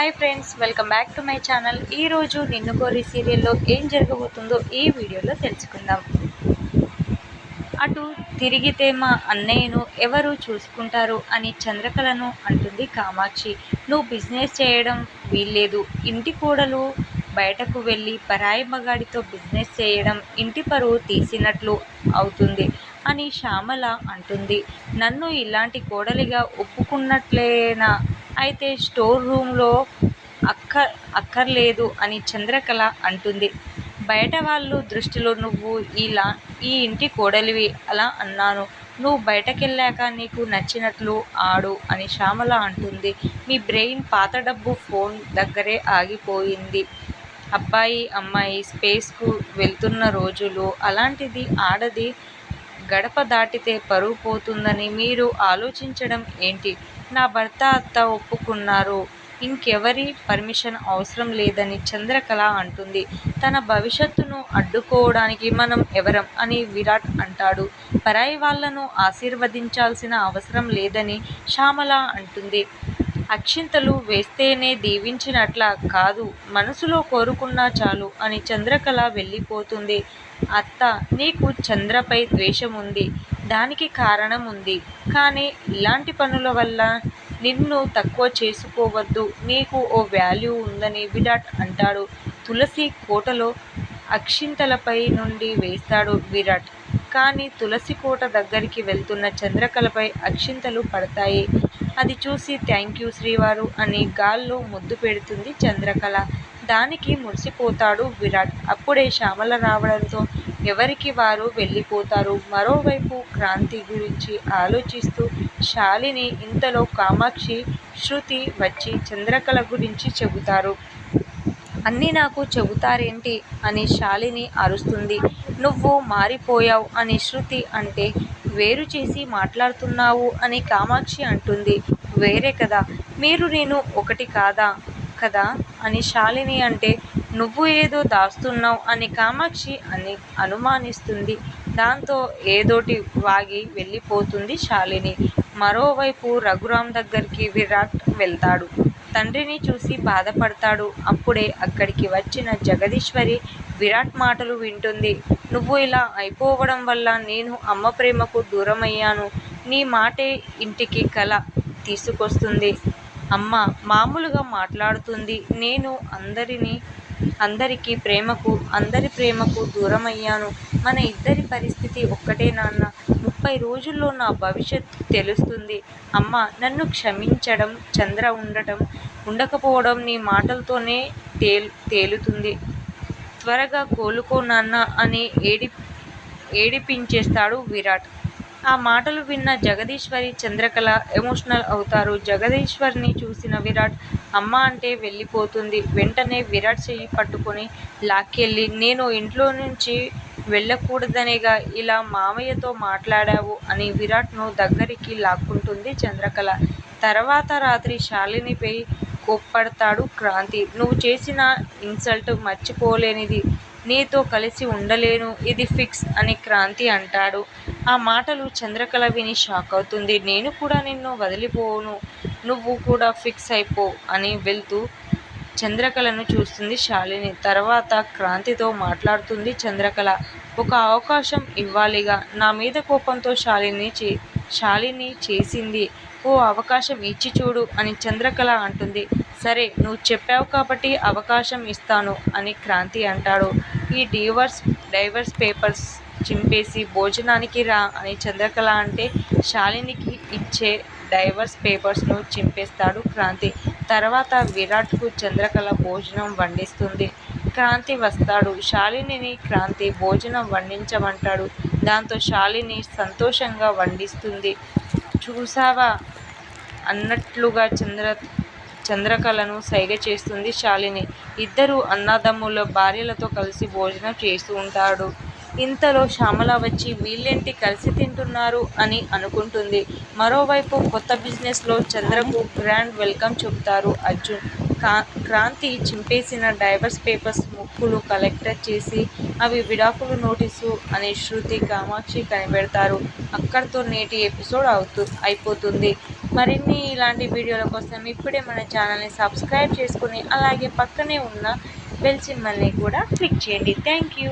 Hi friends welcome back to my channel ఈరోజు నిన్ను కోరి సీరియల్లో ఏం జరగబోతుందో ఈ వీడియోలో తెలుసుకుందాం. అటు తిరిగితే మా అన్నయ్యను ఎవరు చూసుకుంటారు అని చంద్రకళను అంటుంది కామాక్షి. నువ్వు బిజినెస్ చేయడం వీల్లేదు. ఇంటి కోడలు బయటకు వెళ్ళి పరాయి మగాడితో బిజినెస్ చేయడం ఇంటి పరువు తీసినట్లు అవుతుంది అని శ్యామల అంటుంది. నన్ను ఇలాంటి కోడలిగా ఒప్పుకున్నట్లేనా? అయితే స్టోర్ రూమ్లో అక్క అక్కర్లేదు అని చంద్రకళ అంటుంది. బయట వాళ్ళు దృష్టిలో నువ్వు ఇలా ఈ ఇంటి కోడలివి అలా అన్నాను. నువ్వు బయటకెళ్ళాక నీకు నచ్చినట్లు ఆడు అని శ్యామల అంటుంది. మీ బ్రెయిన్ పాత డబ్బు ఫోన్ దగ్గరే ఆగిపోయింది. అబ్బాయి అమ్మాయి స్పేస్కు వెళ్తున్న రోజులు అలాంటిది ఆడది గడప దాటితే పరువు పోతుందని మీరు ఆలోచించడం ఏంటి? నా భర్త అత్త ఒప్పుకున్నారు. ఇంకెవరి పర్మిషన్ అవసరం లేదని చంద్రకళ అంటుంది. తన భవిష్యత్తును అడ్డుకోవడానికి మనం ఎవరం అని విరాట్ అంటాడు. పరాయి వాళ్ళను ఆశీర్వదించాల్సిన అవసరం లేదని శ్యామల అంటుంది. అక్షింతలు వేస్తేనే దీవించినట్ల కాదు మనసులో కోరుకున్నా చాలు అని చంద్రకళ వెళ్ళిపోతుంది. అత్త నీకు చంద్రపై ద్వేషం ఉంది దానికి కారణం ఉంది. కానీ ఇలాంటి పనుల వల్ల నిన్ను తక్కువ చేసుకోవద్దు. నీకు ఓ వాల్యూ ఉందని విరాట్ అంటాడు. తులసి కోటలో అక్షింతలపై నుండి వేస్తాడు విరాట్. కానీ తులసి కోట దగ్గరికి వెళ్తున్న చంద్రకళపై అక్షింతలు పడతాయి. అది చూసి థ్యాంక్ యూ శ్రీవారు అని గాల్లో ముద్దు పెడుతుంది చంద్రకళ. దానికి మురిసిపోతాడు విరాట్. అప్పుడే శ్యామల రావడంతో ఎవరికి వారు వెళ్ళిపోతారు? మరోవైపు క్రాంతి గురించి ఆలోచిస్తూ శాలిని ఇంతలో కామాక్షి శృతి వచ్చి చంద్రకళ గురించి చెబుతారు. అన్నీ నాకు చెబుతారేంటి? అని శాలిని అరుస్తుంది. నువ్వు మారిపోయావు అని శృతి అంటే వేరు చేసి మాట్లాడుతున్నావు అని కామాక్షి అంటుంది. వేరే కదా మీరు నేను ఒకటి కాదా? కదా? అని శాలిని అంటే నువ్వు ఏదో దాస్తున్నావు అని కామాక్షి అని అనుమానిస్తుంది. దాంతో ఏదోటి వాగి వెళ్ళిపోతుంది శాలిని. మరోవైపు రఘురామ్ దగ్గరికి విరాట్ వెళ్తాడు. తండ్రిని చూసి బాధపడతాడు. అప్పుడే అక్కడికి వచ్చిన జగదీశ్వరి విరాట్ మాటలు వింటుంది. నువ్వు ఇలా అయిపోవడం వల్ల నేను అమ్మ ప్రేమకు దూరమయ్యాను. నీ మాటే ఇంటికి కల తీసుకొస్తుంది. అమ్మ మామూలుగా మాట్లాడుతుంది. నేను అందరినీ అందరికీ ప్రేమకు అందరి ప్రేమకు దూరమయ్యాను. మన ఇద్దరి పరిస్థితి ఒక్కటే నాన్న. ముప్పై రోజుల్లో నా భవిష్యత్తు తెలుస్తుంది. అమ్మ నన్ను క్షమించడం చంద్ర ఉండటం ఉండకపోవడం నీ మాటలతోనే తేలు తేలుతుంది. త్వరగా కోలుకో నాన్న అని ఏడి ఏడిపించేస్తాడు విరాట్. ఆ మాటలు విన్న జగదీశ్వరి చంద్రకళ ఎమోషనల్ అవుతారు. జగదీశ్వరిని చూసిన విరాట్ అమ్మ అంటే వెళ్ళిపోతుంది. వెంటనే విరాట్ చెయ్యి పట్టుకొని లాక్కెళ్ళి నేను ఇంట్లో నుంచి వెళ్ళకూడదనేగా ఇలా మామయ్యతో మాట్లాడావు అని విరాట్ను దగ్గరికి లాక్కుంటుంది చంద్రకళ. తర్వాత రాత్రి శాలినిపై కోప్పడతాడు క్రాంతి. నువ్వు చేసిన ఇన్సల్ట్ మర్చిపోలేనిది. నీతో కలిసి ఉండలేను. ఇది ఫిక్స్ అని క్రాంతి అంటాడు. ఆ మాటలు చంద్రకళ విని షాక్ అవుతుంది. నేను కూడా నిన్ను వదిలిపోను నువ్వు కూడా ఫిక్స్ అయిపో అని వెళ్తూ చంద్రకళను చూస్తుంది శాలిని. తర్వాత క్రాంతితో మాట్లాడుతుంది చంద్రకళ. ఒక అవకాశం ఇవ్వాలిగా. నా మీద కోపంతో శాలిని చే శాలిని చేసింది. ఓ అవకాశం ఇచ్చి చూడు అని చంద్రకళ అంటుంది. సరే నువ్వు చెప్పావు కాబట్టి అవకాశం ఇస్తాను అని క్రాంతి అంటాడు. ఈ డివర్స్ డైవర్స్ పేపర్స్ చింపేసి భోజనానికి రా అని చంద్రకళ అంటే శాలినికి ఇచ్చే డైవర్స్ పేపర్స్ను చింపేస్తాడు క్రాంతి. తర్వాత విరాట్కు చంద్రకళ భోజనం వండిస్తుంది. క్రాంతి వస్తాడు. శాలినిని క్రాంతి భోజనం వండించమంటాడు. దాంతో శాలిని సంతోషంగా వండిస్తుంది. చూసావా అన్నట్లుగా చంద్ర చంద్రకళను సైగ చేస్తుంది శాలిని. ఇద్దరు అన్నదమ్ముల భార్యలతో కలిసి భోజనం చేస్తూ ఉంటాడు. ఇంతలో శ్యామల వచ్చి వీళ్ళేంటి కలిసి తింటున్నారు? అని అనుకుంటుంది. మరోవైపు కొత్త బిజినెస్లో చంద్రకు గ్రాండ్ వెల్కమ్ చెబుతారు అర్జున్. కా క్రాంతి చింపేసిన డైవర్స్ పేపర్స్ ముక్కులు కలెక్టర్ చేసి అవి విడాకులు నోటీసు అని శృతి కామాక్షి కనిపెడతారు. అక్కడితో నేటి ఎపిసోడ్ అవుతూ అయిపోతుంది. మరిన్ని ఇలాంటి వీడియోల కోసం ఇప్పుడే మన ఛానల్ని సబ్స్క్రైబ్ చేసుకుని అలాగే పక్కనే ఉన్న బెల్ సిమ్మల్ని కూడా క్లిక్ చేయండి. Thank you